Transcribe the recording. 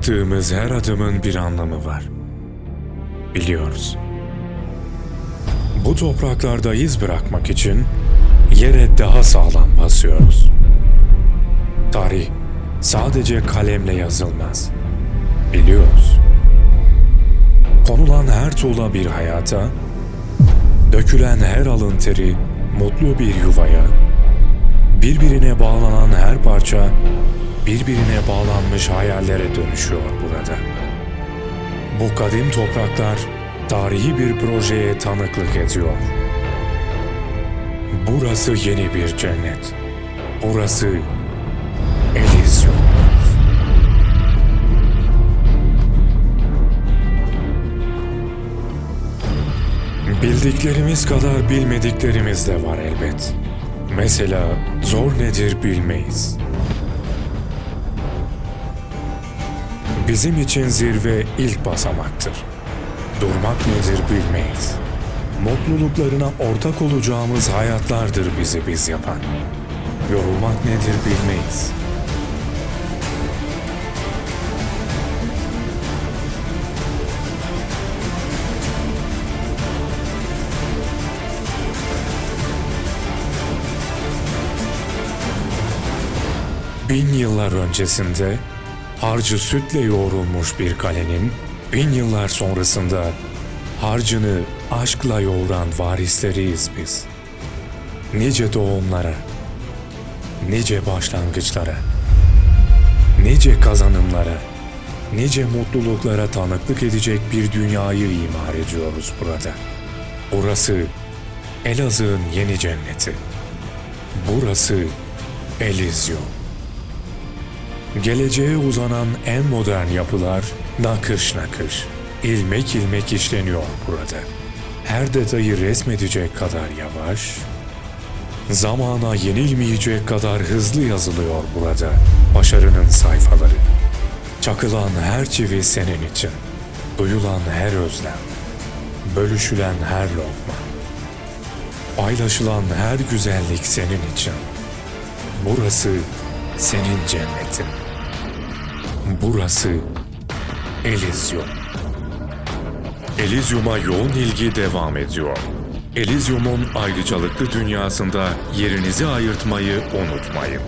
Attığımız her adımın bir anlamı var. Biliyoruz. Bu topraklarda iz bırakmak için yere daha sağlam basıyoruz. Tarih sadece kalemle yazılmaz. Biliyoruz. Konulan her tuğla bir hayata, dökülen her alın teri mutlu bir yuvaya, birbirine bağlanan her parça birbirine bağlanmış hayallere dönüşüyor burada. Bu kadim topraklar tarihi bir projeye tanıklık ediyor. Burası yeni bir cennet. Burası Elysium. Bildiklerimiz kadar bilmediklerimiz de var elbet. Mesela zor nedir bilmeyiz. Bizim için zirve ilk basamaktır. Durmak nedir bilmeyiz. Mutluluklarına ortak olacağımız hayatlardır bizi biz yapan. Yorulmak nedir bilmeyiz. Bin yıllar öncesinde harcı sütle yoğrulmuş bir kalenin bin yıllar sonrasında harcını aşkla yoğuran varisleriyiz biz. Nice doğumlara, nice başlangıçlara, nice kazanımlara, nice mutluluklara tanıklık edecek bir dünyayı imar ediyoruz burada. Burası Elazığ'ın yeni cenneti. Burası Elysium. Geleceğe uzanan en modern yapılar nakış nakış, ilmek ilmek işleniyor burada. Her detayı resmedecek kadar yavaş, zamana yenilmeyecek kadar hızlı yazılıyor burada başarının sayfaları. Çakılan her çivi senin için, duyulan her özlem, bölüşülen her lokma, paylaşılan her güzellik senin için. Burası senin cennetin. Burası Elysium. Elysium'a yoğun ilgi devam ediyor. Elysium'un ayrıcalıklı dünyasında yerinizi ayırtmayı unutmayın.